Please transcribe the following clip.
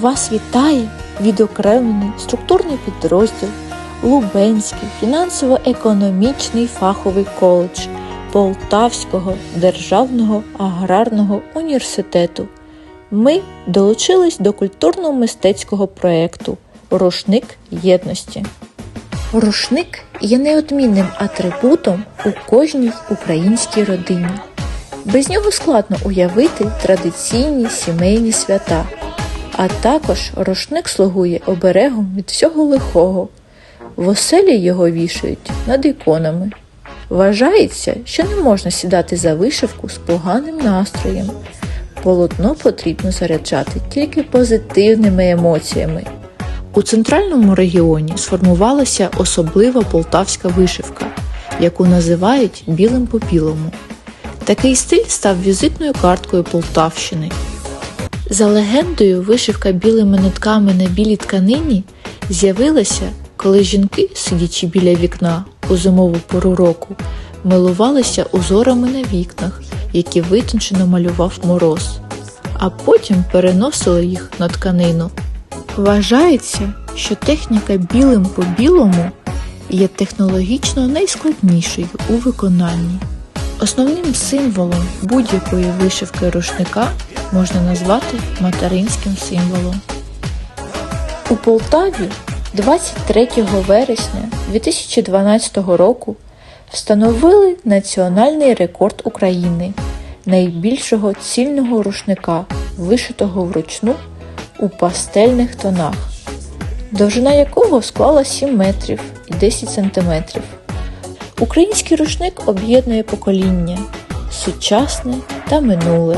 Вас вітає відокремлений структурний підрозділ Лубенський фінансово-економічний фаховий коледж Полтавського державного аграрного університету. Ми долучились до культурно-мистецького проєкту Рушник єдності. Рушник є неодмінним атрибутом у кожній українській родині. Без нього складно уявити традиційні сімейні свята, а також рушник слугує оберегом від всього лихого. В оселі його вішають над іконами. Вважається, що не можна сідати за вишивку з поганим настроєм. Полотно потрібно заряджати тільки позитивними емоціями. У центральному регіоні сформувалася особлива полтавська вишивка, яку називають білим по білому. Такий стиль став візитною карткою Полтавщини. За легендою, вишивка білими нитками на білій тканині з'явилася, коли жінки, сидячи біля вікна у зимову пору року, милувалися узорами на вікнах, які витончено малював мороз, а потім переносили їх на тканину. Вважається, що техніка білим по білому є технологічно найскладнішою у виконанні. Основним символом будь-якої вишивки рушника можна назвати материнським символом. У Полтаві 23 вересня 2012 року встановили національний рекорд України найбільшого цільного рушника, вишитого вручну у пастельних тонах, довжина якого склала 7 метрів і 10 сантиметрів. Український рушник об'єднує покоління сучасне та минуле.